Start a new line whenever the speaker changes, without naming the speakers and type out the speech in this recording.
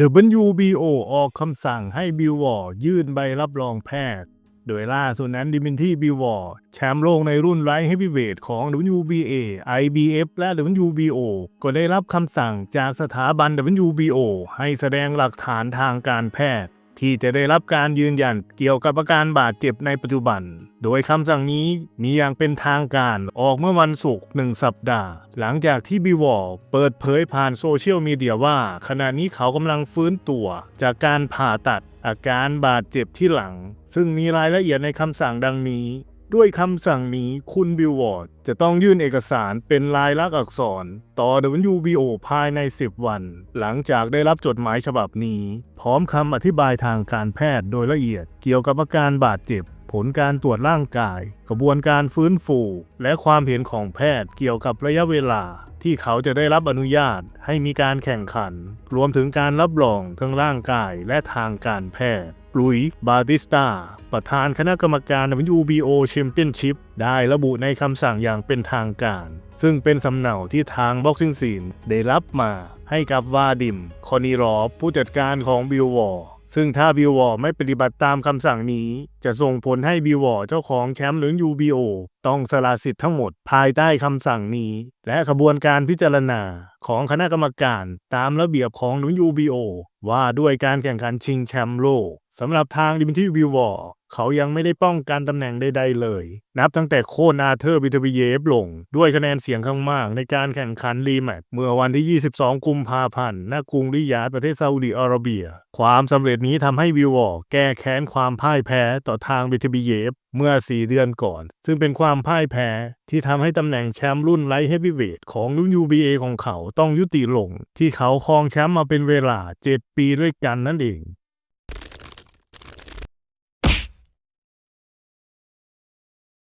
WBO ออกคำสั่งให้บิลวอร์ยื่นใบรับรองแพทย์ โดยล่าสุดนั้นดิมินที่บิลวอร์แชมป์โลกในรุ่นไลท์เฮฟวีเวทของ WBA IBF และ WBO ก็ได้รับคำสั่งจากสถาบัน WBO ให้แสดงหลักฐานทางการแพทย์ ที่จะได้รับการยืนยันเกี่ยวกับอาการบาดเจ็บในปัจจุบัน โดยคำสั่งนี้มีอย่างเป็นทางการออกเมื่อวันศุกร์หนึ่งสัปดาห์ หลังจากที่บิวอร์เปิดเผยผ่านโซเชียลมีเดียว่า ขณะนี้เขากำลังฟื้นตัว จากการผ่าตัดอาการบาดเจ็บที่หลัง ซึ่งมีรายละเอียดในคำสั่งดังนี้ ด้วยคำสั่งนี้คุณบิลวอร์ดจะต้องยื่นเอกสารเป็นลายลักษณ์อักษร ต่อ WBO ภายใน 10 วัน หลังจากได้รับจดหมายฉบับนี้ พร้อมคำอธิบายทางการแพทย์โดยละเอียดเกี่ยวกับอาการบาดเจ็บ ผลการตรวจร่างกาย กระบวนการฟื้นฟู และความเห็นของแพทย์เกี่ยวกับระยะเวลา ที่เขาจะได้รับอนุญาตให้มีการแข่งขัน รวมถึงการรับรองทั้งร่างกายและทางการแพทย์ ลุยบาติสตา ประธานคณะกรรมการ WBO Championship ได้ระบุในคำสั่งอย่างเป็นทางการ ซึ่งเป็นสำเนาที่ทางบ็อกซิ่งซีนได้รับมาให้กับวาดิม คอนีรอฟผู้จัดการของบิลวอร์ ซึ่งถ้าบิววอร์ไม่ปฏิบัติตามคำสั่งนี้ จะส่งผลให้บิววอร์เจ้าของแชมป์หรือ UBO ต้องสละสิทธิ์ทั้งหมดภายใต้คำสั่งนี้ และขบวนการพิจารณาของคณะกรรมการตามระเบียบของหรือ UBO ว่าด้วยการแข่งขันชิงแชมป์โลกสำหรับทางดิมิที่บิววอร์ เขายังไม่ได้ป้องกันตำแหน่งใดๆเลย นับตั้งแต่โคนอาเธอร์บิทวิเยฟลง ด้วยคะแนนเสียงข้างมากในการแข่งขันรีแมตช์เมื่อวันที่ 22 กุมภาพันธ์ณกรุงริยาดประเทศซาอุดิอาระเบีย ความสำเร็จนี้ทำให้วิวอร์แก้แค้นความพ่ายแพ้ต่อทางบิทบิเยฟเมื่อ 4 เดือนก่อน ซึ่งเป็นความพ่ายแพ้ที่ทำให้ตำแหน่งแชมป์รุ่นไลท์เฮฟวีเวทของรุ่น UBA ของเขาต้องยุติลง ที่เขาครองแชมป์มาเป็นเวลา 7 ปีด้วยกันนั่นเอง